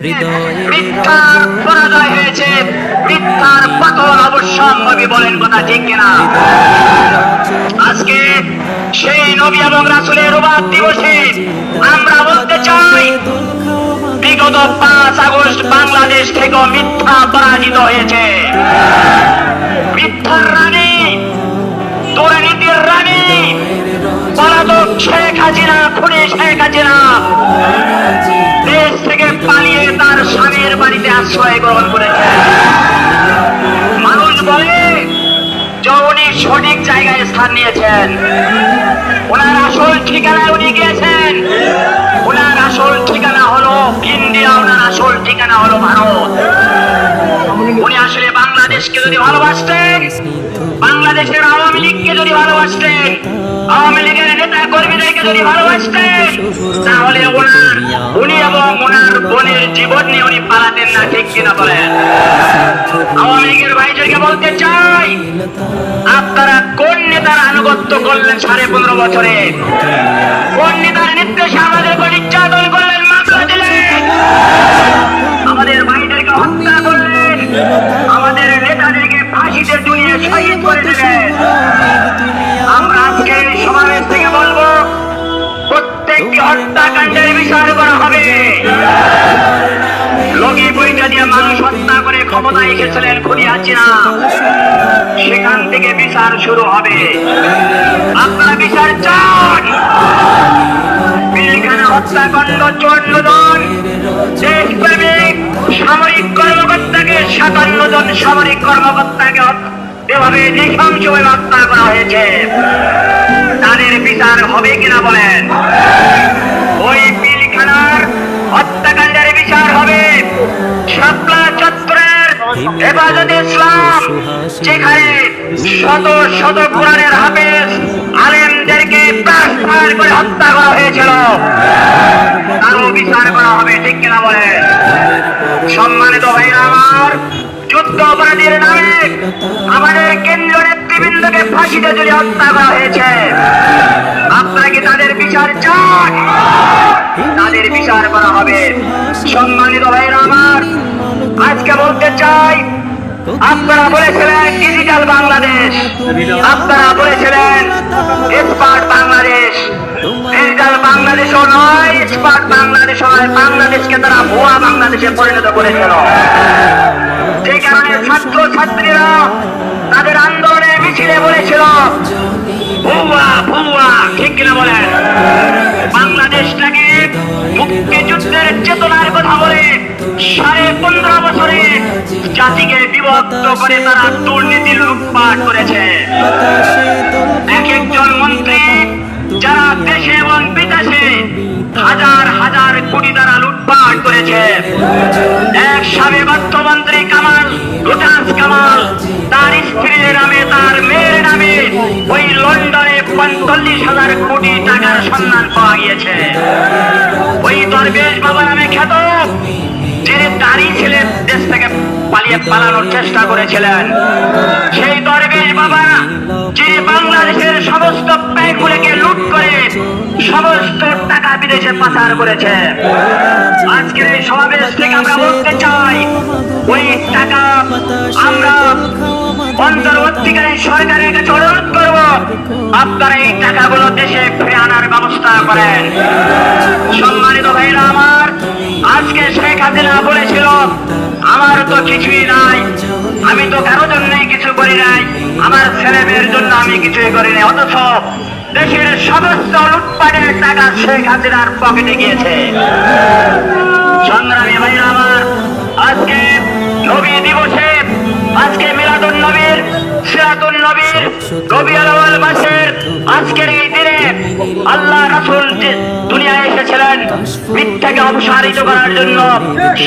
মিথ্যার পরাজয় হয়েছে। মিথ্যার পতন অবশ্যম্ভাবী বলেন কথা ঠিক কিনা? আজকে সেই নবী এবং রাসুলের উবাদ দিবসে আমরা বলতে চাই বিগত পাঁচ আগস্ট বাংলাদেশ থেকে মিথ্যা পরাজিত হয়েছে। মিথ্যার রানী দুর্নীতির রানী পলাতক শেখ হাসিনা খুনি শেখ হাসিনা আশ্রয় গ্রহণ করেছে মানুষ বলে যে সঠিক জায়গায় স্থান নিয়েছেন ওনার আসল ঠিকানায় উনি গিয়েছেন ওনার আসল ঠিকানা হলো ইন্ডিয়া ওনার আসল ঠিকানা হলো ভারত উনি আসলে বাংলাদেশকে যদি ভালোবাসতেন বাংলাদেশের আওয়ামী লীগকে যদি ভালোবাসতেন, আওয়ামী লীগের নেতা যদি তাহলে উনি এবং ওনার বোনের জীবন নিয়ে উনি পালাতেন না, ঠিক কিনা বলেন? আওয়ামী লীগের বলতে চাই, আপনারা কোন নেতার আনুগত্য করলেন সাড়ে পনেরো বছরে? কোন নেতার নির্দেশে আমাদের উপর নির্যাতন করলেন, মামলা দিলেন? আমাদের ভাইদেরকে হত্যা করলেন, আমাদের নেতাদেরকে ফাঁসিতে ঝুলিয়ে শহীদ করে দিলেন। লগি বইটা দিয়ে মানুষ হত্যা করে ক্ষমতায় এসেছিলেন খুনি হাসিনা সেখান থেকে বিচার শুরু হবে। আপনারা বিচার চান। পিলখানা হত্যাকাণ্ড চুয়ান্ন দেশপ্রেমিক সামরিক কর্মকর্তাকে সাতান্ন জন সামরিক কর্মকর্তাকে এভাবে নৃশংসভাবে হত্যা করা হয়েছে। তাদের বিচার হবে কিনা বলেন? ওই পিলখানার হত্যাকাণ্ডের বিচার হবে। শাপলা চত্বরের হেফাজতে ইসলাম, যেখানে শত শত কোরআনের হাফেজ আলেমদেরকে প্রাণ করে হত্যা করা হয়েছিল। তারও বিচার করা হবে, ঠিক কিনা বলে সম্মানিত ভাইরা আমার যুদ্ধ অপরাধীর নামে আমাদের কেন্দ্রীয় নেতৃবৃন্দকে ফাঁসিতে যদি হত্যা করা হয়েছে। আপনারা কি তাদের বিচার চান? তাদের বিচার করা হবে। সম্মানিত ভাইরা আমার, আজকে বলতে চাই, আপনারা বলেছিলেন ডিজিটাল বাংলাদেশ, আপনারা বলেছিলেন স্মার্ট বাংলাদেশ। ডিজিটাল বাংলাদেশও নয় স্মার্ট বাংলাদেশ নয়, বাংলাদেশকে তারা ভুয়া বাংলাদেশে পরিণত করেছিল। ছাত্র ছাত্রীরা তাদের আন্দোলনে মিছিলে বলেছিল, ভুয়া ভুয়া, ঠিক কিনা বলেন? বাংলাদেশটাকে মুক্তিযুদ্ধের চেতনার কথা বলে সাড়ে পনেরো বছরে জাতিকে বিভক্ত করে তারা দুর্নীতি লুটপাট করেছে। এক একজন মন্ত্রী যারা দেশে এবং বিদেশে কোটি তারা লুটপাট করেছে। এক সাবেক অর্থমন্ত্রী কামাল রোটাস কামাল, তার স্ত্রীর নামে তার মেয়ের নামে ওই লন্ডনে পঁয়তাল্লিশ হাজার কোটি টাকার সন্ধান পাওয়া গিয়েছে। ওই দরবেশ বাবা নামে খ্যাত, যিনি তারই ছিলেন দেশ থেকে পালিয়ে পালানোর চেষ্টা করেছিলেন। সেই দরবেশ বাবা, যিনি বাংলাদেশের সমস্ত ব্যাংকগুলোকে লুট করে সমস্ত টাকা বিদেশে পাচার করেছে। আজকের এই সমাবেশ থেকে আমরা বলতে চাই, ওই টাকা আমরা অন্তর্বর্তীকালীন সরকারের কাছে অনুরোধ করব, আপনারা এই টাকাগুলো দেশে ফিরে আনার ব্যবস্থা করেন। সম্মানিত ভাইরা আমার, আজকে শেখ হাসিনা বলেছিল, আমার তো কিছুই নাই, আমি তো কারও জন্যই কিছু করি নাই, আমার ছেলে মেয়ের জন্য আমি কিছুই করি নাই, অথচ দেশের সমস্ত লুটপাটের টাকা শেখ হাসিনার পকেটে গিয়েছে। সংগ্রামী ভাই আমার, আজকে নবী দিবসে, আজকে মিলাদুন নবীর, সিরাতুন নবীর কবি আলওয়াল মাসের আজকের এই দিনে আল্লাহ রাসূল যে দুনিয়ায় এসেছিলেন মিথ্যাকে অপসারিত করার জন্য,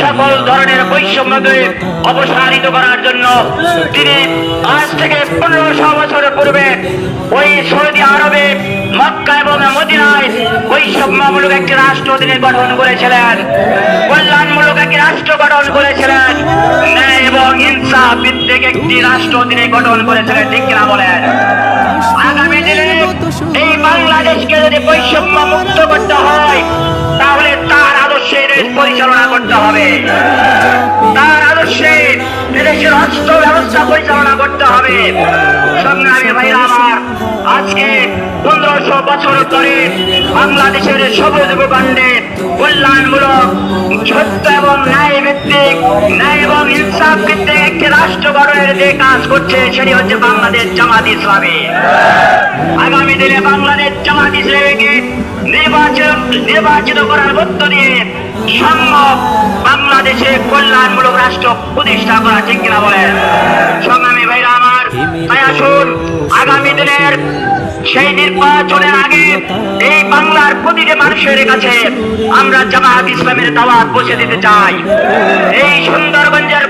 সকল ধরনের বৈষম্যকে অপসারিত করার জন্য। তিনি আজ থেকে পনেরোশো বছর পূর্বে ওই সৌদি আরবে, মক্কা এবং মদিনায় বৈষম্যমূলক একটি রাষ্ট্র তিনি গঠন করেছিলেন। কল্যাণমূলক একটি রাষ্ট্র গঠন করেছিলেন। ন্যায় এবং হিংসা ভিত্তিক একটি রাষ্ট্র তিনি গঠন করেছিলেন, ঠিক কিনা বলেন? এই বাংলাদেশকে যদি বৈষম্য মুক্ত করতে হয়, তাহলে তার আদর্শ দেশ পরিচালনা করতে হবে। তার আদর্শে এদেশের অস্ত্র ব্যবস্থা পরিচালনা করতে হবে। সংগ্রামী ভাইরা আমার, আজকে পনেরোশো বছর ধরে বাংলাদেশের সবুজ ভূখণ্ডে কল্যাণমূলক, সত্য এবং ন্যায় ভিত্তিক ন্যায় এবং ইনসাফ ভিত্তিক রাষ্ট্র গঠনের যে কাজ করছে, সেটি হচ্ছে বাংলাদেশ জামাত ইসলামী। আগামী দিনে বাংলাদেশ জামাত ইসলামীকে নির্বাচন নির্বাচিত করার মধ্য দিয়ে সম্ভব বাংলাদেশে কল্যাণমূলক রাষ্ট্র প্রতিষ্ঠা করা ঠিক কিনা বলেন? সংগ্রামী ভাইরা আমার, তাই আসুন, আগামী দিনের সেই নির্বাচনের আগে এই বাংলার প্রতিটি মানুষের কাছে আমরা জামাত ইসলামের দাওয়াত বসে দিতে চাই। এই সুন্দরগঞ্জের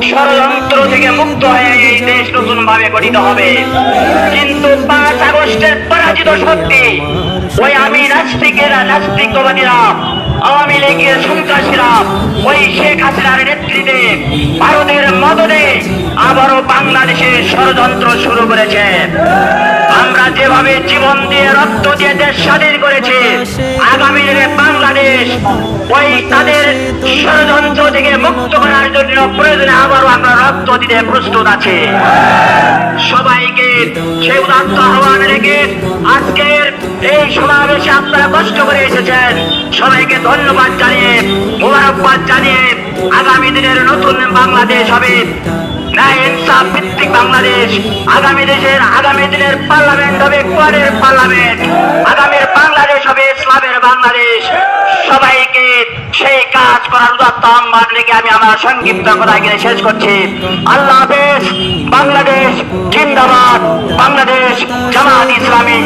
ষড়যন্ত্র থেকে মুক্ত হয়ে এই দেশ নতুন ভাবে গঠিত হবে। কিন্তু পাঁচ আগস্টের পরাজিত শক্তি ওই আমি নাস্তিকেরা নাস্তিকবাদীরা আওয়ামী লীগের সন্ত্রাসীরা, ওই শেখ হাসিনার নেতৃত্বে ভারতের মদনে আবারও বাংলাদেশে ষড়যন্ত্র শুরু করেছে। আমরা যেভাবে জীবন দিয়ে রক্ত দিয়ে দেশ স্বাধীন করেছি, আগামী দিনে বাংলাদেশ ওই তাদের ষড়যন্ত্র থেকে মুক্ত করার জন্য প্রয়োজনে আবারও আমরা রক্ত দিতে প্রস্তুত আছে। সবাইকে সেই উদাত্ত আহ্বান রেখে আজকের এই সমাবেশে আপনারা কষ্ট করে এসেছেন। সবাইকে ধন্যবাদ জানিয়ে, মোবারকবাদ জানিয়ে আগামী দিনের নতুন বাংলাদেশ হবে। ন্যায় ইনসাফ ভিত্তিক বাংলাদেশ। আগামী দেশের, আগামী দিনের পার্লামেন্ট হবে কোয়ারের পার্লামেন্ট। আগামীর বাংলাদেশ হবে ইসলামের বাংলাদেশ। সবাইকে সেই কাজ করার উদাত্ত আহ্বান রেখে আমি আমার সংক্ষিপ্ত কথা এখানে শেষ করছি। আল্লাহ হাফেজ। বাংলাদেশ জিন্দাবাদ। বাংলাদেশ জামাত ইসলামী।